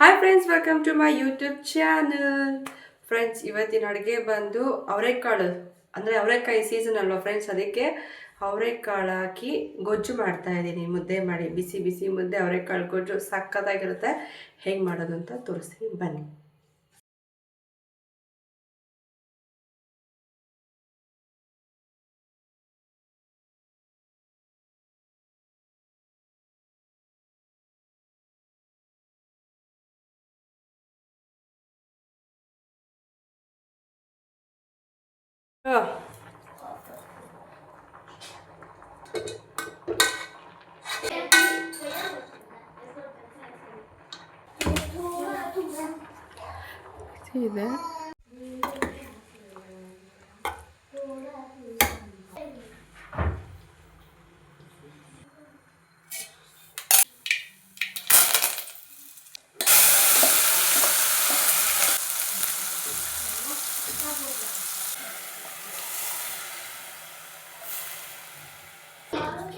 Hi friends welcome to my YouTube channel friends ಇವತ್ತಿನ ಅಡುಗೆ ಬಂದು ಅವರೆಕಾಳು. ಅಂದರೆ ಅವರೆಕಾಯಿ ಸೀಸನ್ ಅಲ್ವಾ ಫ್ರೆಂಡ್ಸ್ ಅದಕ್ಕೆ ಅವರೆಕಾಳು ಹಾಕಿ ಗೊಜ್ಜು ಮಾಡ್ತಾ ಇದ್ದೀನಿ. ಮುದ್ದೆ ಮಾಡಿ, ಬಿಸಿ ಬಿಸಿ ಮುದ್ದೆ, ಅವರೆಕಾಳು ಗೊಜ್ಜು ಸಕ್ಕತ್ತಾಗಿರುತ್ತೆ. ಹೇಗೆ ಮಾಡೋದು ಅಂತ ತೋರಿಸ್ತೀನಿ. ಬನ್ನಿ. 야. See that? Thank you. Hi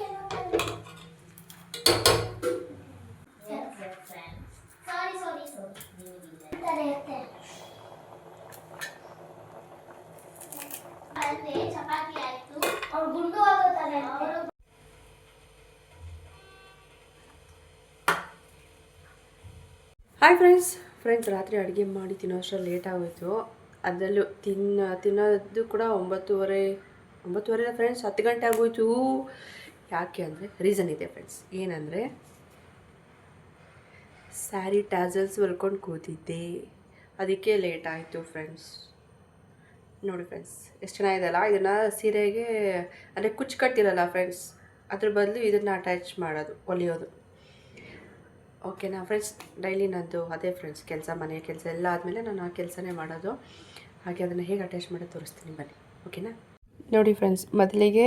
friends. Friends, ರಾತ್ರಿ ಅಡುಗೆ ಮಾಡಿ ತಿನ್ನೋ ಅಷ್ಟರಲ್ಲಿ ಲೇಟ್ ಆಗೋಯ್ತು. ಅದರಲ್ಲೂ ತಿನ್ನ, ತಿನ್ನೋದು ಕೂಡ ಒಂಬತ್ತುವರೆ ಒಂಬತ್ತುವರೆ ಫ್ರೆಂಡ್ಸ್ ಹತ್ತು ಗಂಟೆ ಆಗೋಯ್ತು. ಯಾಕೆ ಅಂದರೆ ರೀಸನ್ ಇದೆ ಫ್ರೆಂಡ್ಸ್ ಏನಂದರೆ ಸ್ಯಾರಿ ಟ್ಯಾಸಲ್ಸ್ ಹೊಲ್ಕೊಂಡು ಕೂತಿದ್ದೆ. ಅದಕ್ಕೆ ಲೇಟ್ ಆಯಿತು ಫ್ರೆಂಡ್ಸ್ ನೋಡಿ ಫ್ರೆಂಡ್ಸ್ ಎಷ್ಟು ಚೆನ್ನಾಗಿದೆಯಲ್ಲ ಇದನ್ನು ಸೀರೆಗೆ, ಅಂದರೆ ಕುಚ್ಚು ಕಟ್ಟಿರಲ್ಲ ಫ್ರೆಂಡ್ಸ್ ಅದ್ರ ಬದಲು ಇದನ್ನು ಅಟ್ಯಾಚ್ ಮಾಡೋದು ಹೊಲಿಯೋದು ಓಕೆನಾ ಫ್ರೆಂಡ್ಸ್ ಡೈಲಿ ನಂದು ಅದೇ ಫ್ರೆಂಡ್ಸ್ ಕೆಲಸ, ಮನೆ ಕೆಲಸ ಎಲ್ಲ ಆದಮೇಲೆ ನಾನು ಆ ಕೆಲಸನೇ ಮಾಡೋದು. ಹಾಗೆ ಅದನ್ನು ಹೇಗೆ ಅಟ್ಯಾಚ್ ಮಾಡಿ ತೋರಿಸ್ತೀನಿ ಬನ್ನಿ. ಓಕೆನಾ ನೋಡಿ ಫ್ರೆಂಡ್ಸ್ ಮೊದಲಿಗೆ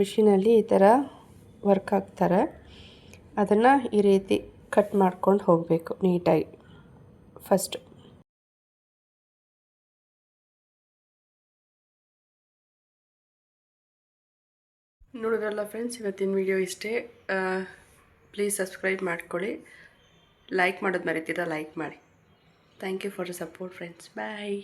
ಮಿಷಿನಲ್ಲಿ ಈ ಥರ ವರ್ಕ್ ಹಾಕ್ತಾರೆ. ಅದನ್ನು ಈ ರೀತಿ ಕಟ್ ಮಾಡ್ಕೊಂಡು ಹೋಗಬೇಕು ನೀಟಾಗಿ. ಫಸ್ಟು ನೋಡಿದ್ರಲ್ಲ ಫ್ರೆಂಡ್ಸ್ ಇವತ್ತಿನ ವಿಡಿಯೋ ಇಷ್ಟೇ. ಪ್ಲೀಸ್ ಸಬ್ಸ್ಕ್ರೈಬ್ ಮಾಡ್ಕೊಳ್ಳಿ. ಲೈಕ್ ಮಾಡೋದು ಮರಿತೀರಾ ಲೈಕ್ ಮಾಡಿ. Thank you for support friends bye